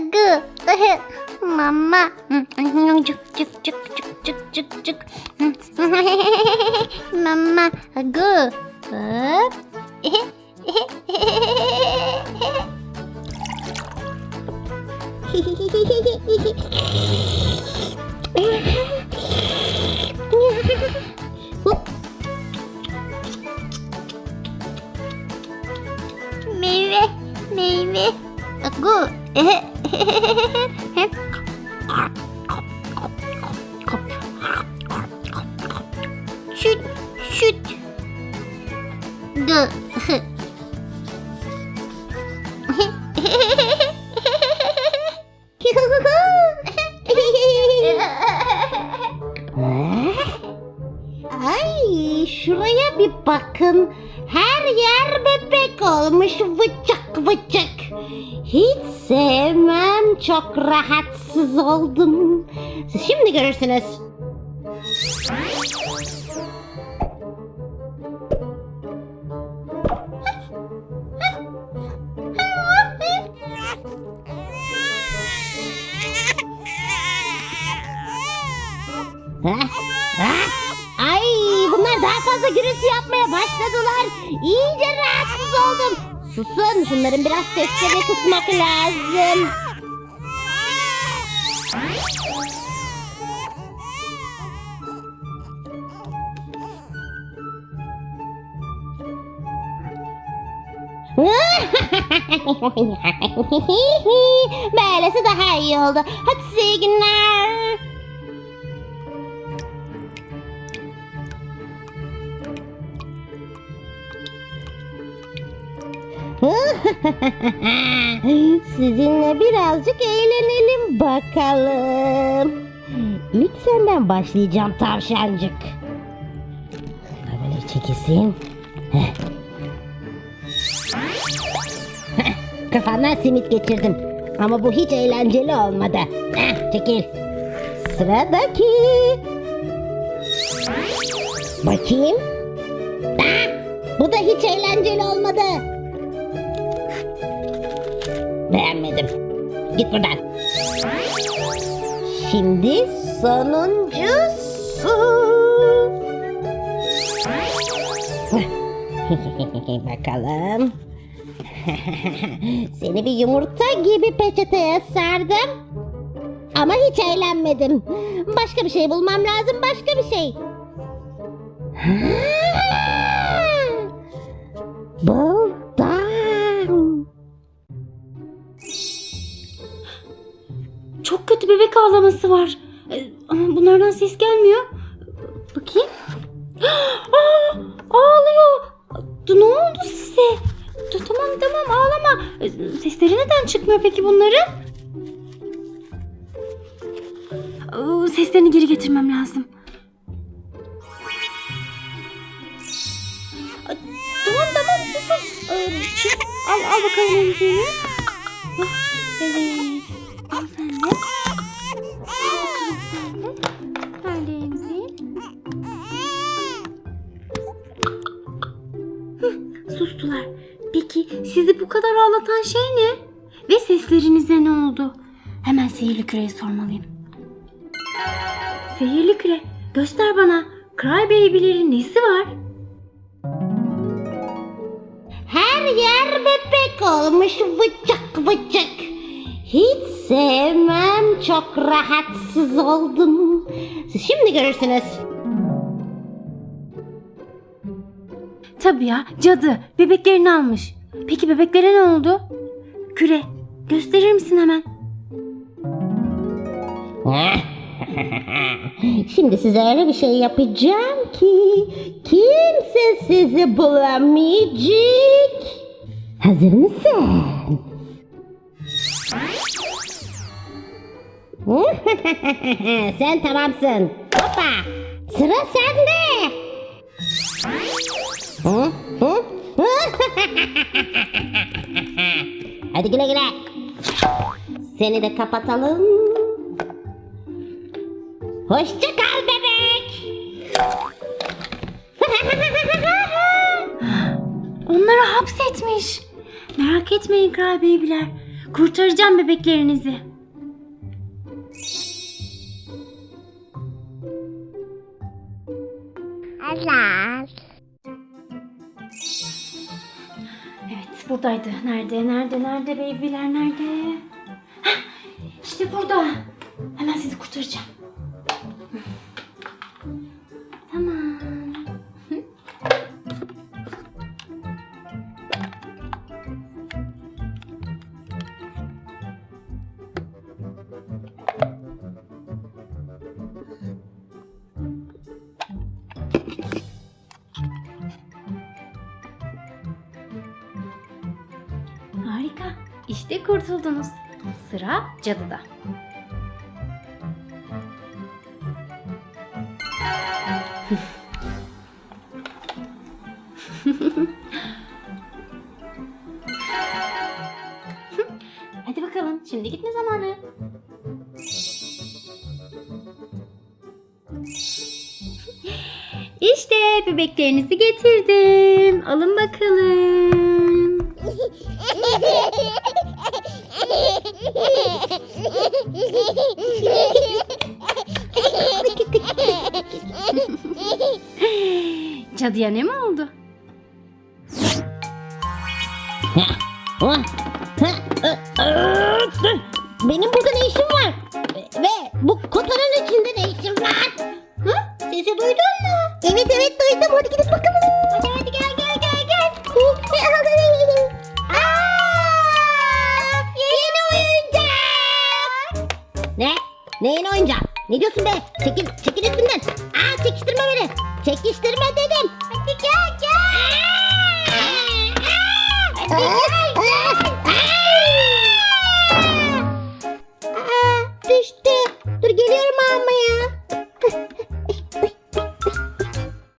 Agı. Mama. Mama. Agı. Hop. meyve, meyve. Agı. Süt, süt. Gu. Ay bakın. Her yer bebek olmuş vıcık vıcık. Hiç sevmem çok rahatsız oldum. Siz şimdi görürsünüz. Heh, heh. Daha fazla gürültü yapmaya başladılar. İyice rahatsız oldum. Susun şunların biraz seslerini kısmak lazım. Böylesi daha iyi oldu. Hadi size iyi günler. Sizinle birazcık eğlenelim bakalım. İlk senden başlayacağım tavşancık. Böyle çekilsin. Kafandan simit geçirdim. Ama bu hiç eğlenceli olmadı. Heh, çekil. Sıradaki. Bakayım. Ah, bu da hiç eğlenceli olmadı. Beğenmedim. Git buradan. Şimdi sonuncusu. Bakalım. Seni bir yumurta gibi peçeteye sardım. Ama hiç eğlenmedim. Başka bir şey bulmam lazım, başka bir şey. Buldum. Ağlaması var. Ee, Ama bunlardan ses gelmiyor. Bakayım. Aa, ağlıyor. Ne oldu size? Ta- Tamam tamam ağlama. Ee, Sesleri neden çıkmıyor peki bunların? Seslerini geri getirmem lazım. Tamam tamam susun. Ee, al, al bakalım elini. Sizi bu kadar ağlatan şey ne? Ve seslerinize ne oldu? Hemen sihirli küreye sormalıyım. Sihirli küre, göster bana. Crybaby'lerin nesi var? Her yer bebek olmuş vıcık vıcık. Hiç sevmem çok rahatsız oldum. Siz şimdi görürsünüz. Tabii ya, cadı. Bebeklerini almış. Peki bebeklere ne oldu? Küre, gösterir misin hemen? Şimdi size öyle bir şey yapacağım ki kimse sizi bulamayacak. Hazır mısın? Sen tamamsın. Hoppa. Sıra sende. Hı? Hı? Hadi güle güle. Seni de kapatalım. Hoşça kal bebek. Onları hapsetmiş. Merak etmeyin Crybaby'ler. Kurtaracağım bebeklerinizi. Allah. Buradaydı. Nerede nerede nerede babyler nerede? Hah, işte burada. Hemen sizi kurtaracağım. İşte kurtuldunuz. Sıra cadıda. Hadi bakalım. Şimdi gitme zamanı. İşte bebeklerinizi getirdim. Alın bakalım. Cadıya ne mi oldu? Benim burada ne işim var? Ve bu kutunun içinde ne işim var? Hı? Sesi duydun mu? Evet evet duydum. Hadi gidip bakalım. Hadi hadi gel Oyuncağı? Ne diyorsun be? Çekil, çekil üstünden. Aa çekiştirme beni. Çekiştirme dedim. Hadi gel gel. Hadi gel gel.